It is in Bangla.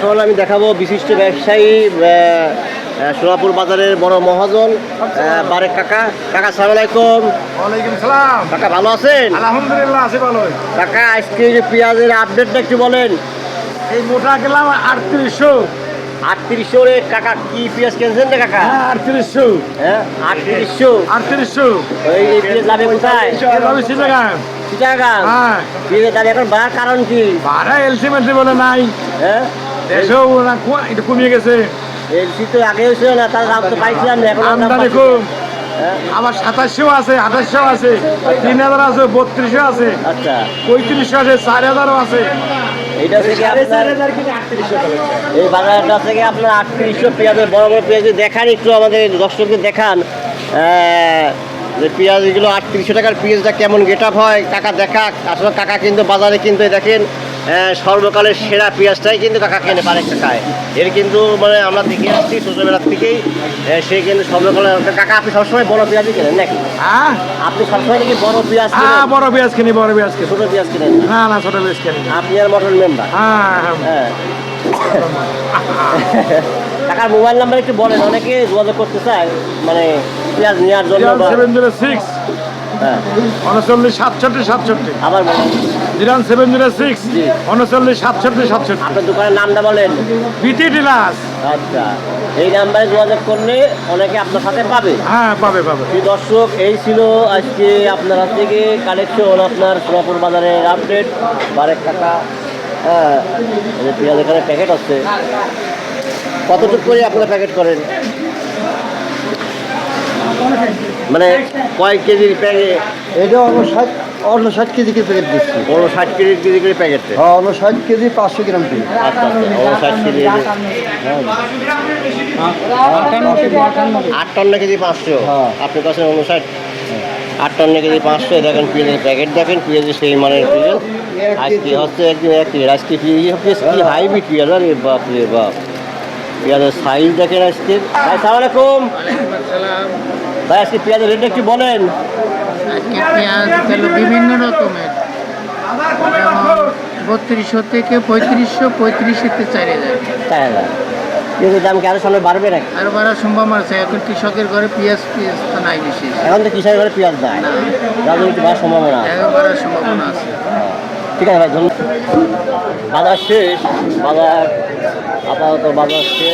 এখন আমি দেখাবো বিশিষ্ট ব্যবসায়ী আহ, বাজারের বড় মহাজন বারেক কাকা। কাকা সালাম আলাইকুম। ওয়ালাইকুম সালাম। কাকা ভালো আছেন? আলহামদুলিল্লাহ আছি ভালো কাকা আজকে যে পেঁয়াজের আপডেটটা একটু বলেন। এই মোটা গেলাম আটত্রিশশো। আটত্রিশশো রে কাকা কি পেঁয়াজ কিনছেন রে কাকা? হ্যাঁ আটত্রিশশো। হ্যাঁ আটত্রিশশো। আটত্রিশশো। এই পেঁয়াজ যাবে কোথায়? চিটাগাং চিটাগাং হ্যাঁ। পেঁয়াজের দাম এখন বাড়ার কারণ কি? ভাড়া এলসি মেলসি বলে নাই। হ্যাঁ? দেশেও না একটু কমিয়ে গেছে। এলসি তো আগেও ছিল না তার দাম তো পাইছিলাম না এখন আমদানি কম। হ্যাঁ? আবার সাতাশশো আছে আঠাশশো আছে তিন হাজার আছে বত্রিশশো আছে। আচ্ছা। পঁয়ত্রিশশো আছে চার হাজারও আছে। এইটা থেকে আপনার এই বাজারটা থেকে আপনার আটত্রিশশো পেঁয়াজের বড় বড় পেঁয়াজ। দেখান একটু আমাদের দর্শকদের দেখান যে পেঁয়াজগুলো আটত্রিশশো টাকার পেঁয়াজটা কেমন গেট আপ হয় কাকা দেখাক। আসলে কাকা কিন্তু বাজারে কিন্তু দেখেন সর্বকালের সেরা পেঁয়াজটাই কিন্তু কাকা কেনে পারে খায় এর কিন্তু মানে আমরা দেখে আসছি ছোটোবেলার থেকেই সে কিন্তু সর্বকালের কাকা আপনি সবসময় বড় পেঁয়াজই কেনেন নাকি? হ্যাঁ? আপনি সবসময় নাকি বড় পেঁয়াজ হ্যাঁ বড় পেঁয়াজ কিনি বড় পেঁয়াজ কিনি। ছোটো পেঁয়াজ কেনেন? না? না ছোট পেঁয়াজ কিনি আপনি আর মটন মেম্বার? হ্যাঁ হ্যাঁ। হ্যাঁ। টাকার মোবাইল নাম্বার একটু বলেন অনেকে যোগাযোগ করতে চায় মানে পেঁয়াজ নেওয়ার জন্য সেভেন জিরো সিক্স হ্যাঁ উনচল্লিশ সাতষট্টি সাতষট্টি। আবার সেভেন জিরো সিক্স। উনচল্লিশ সাতষট্টি সাতষট্টি। আপনার দোকানের নামটা বলেন। বিটি আচ্ছা। এই নাম্বারে যোগাযোগ করলে অনেকে আপনার সাথে পাবে। হ্যাঁ পাবে পাবে। প্রিয় দর্শক এই ছিল আজকে আপনার হাত থেকে কালেকশন আপনার সোনাপুর বাজারের আপডেট বারেক টাকা। হ্যাঁ পেঁয়াজ এখানে প্যাকেট আছে। কতটুকু করে আপনারা প্যাকেট করেন? মানে কয় কেজির প্যাকেট এটা অন্য ষাট অন্য ষাট কেজি কে প্যাকেট দিচ্ছি। বড় ষাট কেজি কেজি করে প্যাকেট হ্যাঁ অন্য ষাট কেজি পাঁচশো গ্রাম কেজি আচ্ছা আচ্ছা ষাট কেজি আট টন্ন কেজি পাঁচশো? হ্যাঁ। আপনি কাছে উনষাট আট টন্ন কেজি পাঁচশো দেখেন পেঁয়াজের প্যাকেট দেখেন পেঁয়াজের সেই মানের পেঁয়াজ। আজকে হচ্ছে একদিন এক আজকে পেঁয়াজ পেঁয়াজ কি হাইব্রিড পেঁয়াজ? আরে বাপ রে বাপ। পেঁয়াজের সাইজ দেখেন আজকে। ভাই সালাম আলাইকুম। ভাই আজকে পেঁয়াজের রেট একটু বলেন। বিভিন্ন রকমের। বত্রিশশো থেকে পঁয়ত্রিশশো পঁয়ত্রিশশো চার হাজার। না? পেঁয়াজের দাম কি আরও সামনে বাড়বে নাকি? আর বাড়ার সম্ভাবনা আছে। এখন কৃষকের ঘরে পেঁয়াজ পেঁয়াজ তো নাই বিশেষ। এখন তো কৃষকের ঘরে পেঁয়াজ দেয় যাদের একটু বাড়ার সম্ভাবনা আছে। বাড়ার সম্ভাবনা আছে। ঠিক আছে ভাই ধন্যবাদ। বাজার শেষ। বাজার আপাতত বাজার আসছে